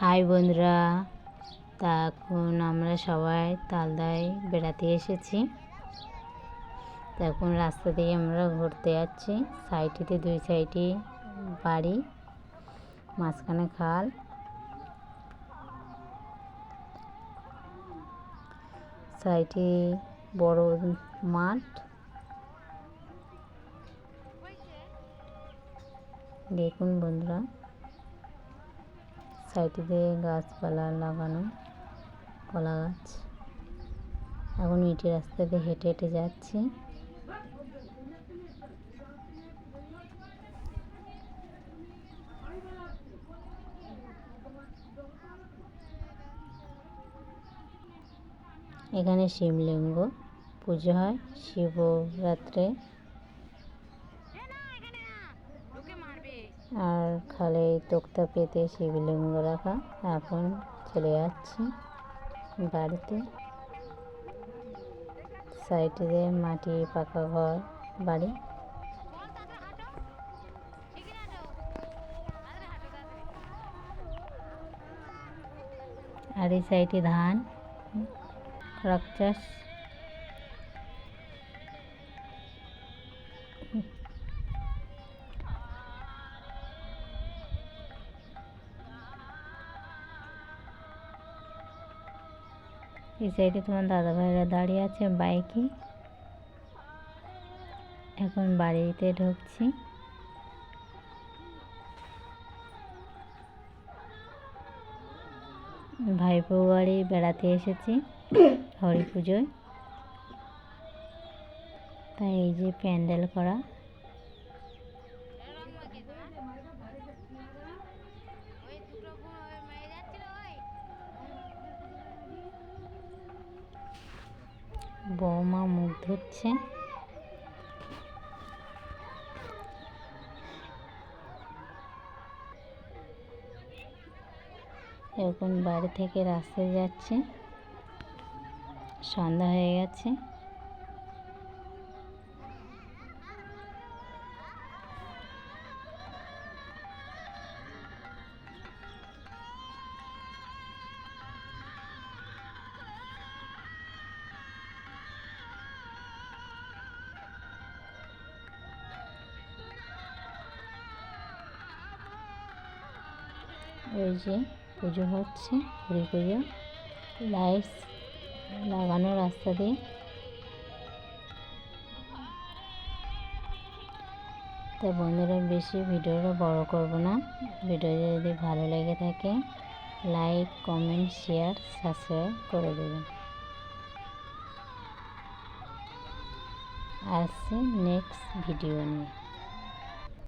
High বন্ধুরা তা এখন আমরা সবাই তালদায় বেড়াতে এসেছি। তা এখন রাস্তা দিয়ে আমরা ঘুরতে যাচ্ছি। সাইডেতে দুই সাইডে বাড়ি, মাঝখানে খাল। সাইডে বড় মাঠ। দেখুন বন্ধুরা। সাইডে দিয়ে গাছপালা লাগানো কলা গাছ। এখন ইটের রাস্তা দিয়ে হেঁটে হেঁটে যাচ্ছি। এখানে শিবলিঙ্গ, পুজো হয়, শিবরাত্রে। আর খালে তোক্তা পেতে শিবলিঙ্গ রাখা। এখন চলে যাচ্ছি বাড়িতে। সাইডে মাটি পাকা ঘর বাড়ি। আর এই সাইডে ধান খরাক চাষ। এই সাইডে তোমার দাদা ভাইরা দাঁড়িয়ে আছে বাইকে। এখন বাড়িতে ঢুকছি। ভাইপো বাড়ি বেড়াতে এসেছি হরি পুজোয় তাই এই যে প্যান্ডেল করা। বৌমা মুখ ধুচ্ছে এখন বাড়ি থেকে রাস্তায় যাচ্ছে। সন্ধ্যা হয়ে গেছে। ওই যে পুজো হচ্ছে হরি পুজো। লাইটস লাগানো রাস্তা দিয়ে। তা বন্ধুরা, বেশি ভিডিওটা বড় করব না। ভিডিওটা যদি ভালো লেগে থাকে লাইক কমেন্ট শেয়ার সাবস্ক্রাইব করে দেবেন। আসছে নেক্সট ভিডিও নিয়ে।